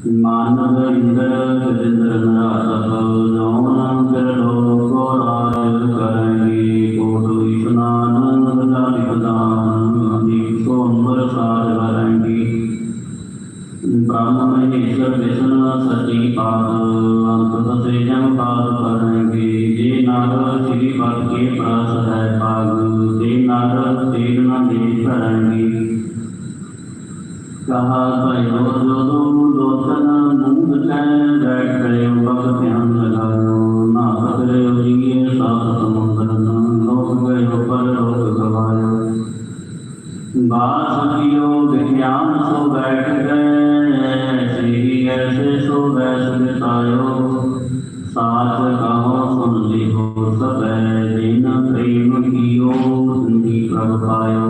ਮਾਨਵ ਇੰਦਰ ਗਜਿੰਦਰ ਨਰਾਤਪ ਜੋਨ ਕਰ ਲੋਕੋ ਰਾਜ ਕਰਾਂਗੇ ਕੋਟੁ ਇਸ਼ਨਾਨ ਗਜਾਲੀ ਪ੍ਰਦਾਨ ਅਧਿਕ ਸੋਮਰ ਸਾਜ ਕਰਾਂਗੇ ਬ੍ਰਹਮ ਮਹੇਸ਼ਰ ਵਿਸ਼ਨ ਸਚੀ ਪਾਦ ਅੰਤ ਸਤੇ ਜਮ ਪਾਦ ਕਰਾਂਗੇ ਜੇ ਨਾਰ ਸ੍ਰੀ ਪਦ ਕੇ ਪ੍ਰਸ ਹੈ ਪਾਗ ਤੇ ਨਾਰ ਤੇਰ ਨਾ ਦੇ ਕਰਾਂਗੇ کہا سب دینا قریب کیو زندگی کر پاؤ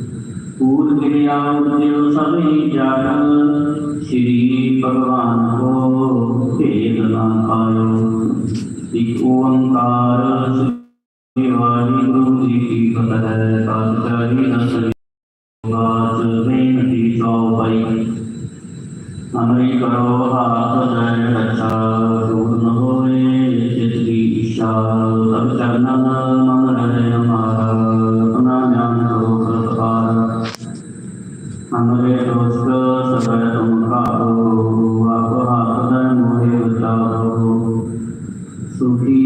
ਕਾਹੂ ਨੇ ਲਿੰਗਣੀ ਲਟਕਾਇਓ ਕਿਰਿਆ ਉਰਤੇ ਸਭ ਹੀ ਸ੍ਰੀ ਭਗਵਾਨ ਕੋ ਭੇਦ ਨ ਪਾਇਓ। ਇਕ ਓੰਕਾਰ ਸ੍ਰੀ ਵਾਹਿਗੁਰੂ ਜੀ ਕੀ ਫਤਿਹ। ਪਾਤਸ਼ਾਹੀ ਦਸਰੀ ਬਾਤ ਬੇਨਤੀ ਸੋ ਪਈ ਅਮਰੀ ਕਰੋ ਹਾਥ ਜੈ ਰੱਛਾ ਦੂਰ ਨ ਹੋਏ ਚਿਤ ਦੀ ਇੱਛਾ ਸਭ ਚਰਨਨ sobre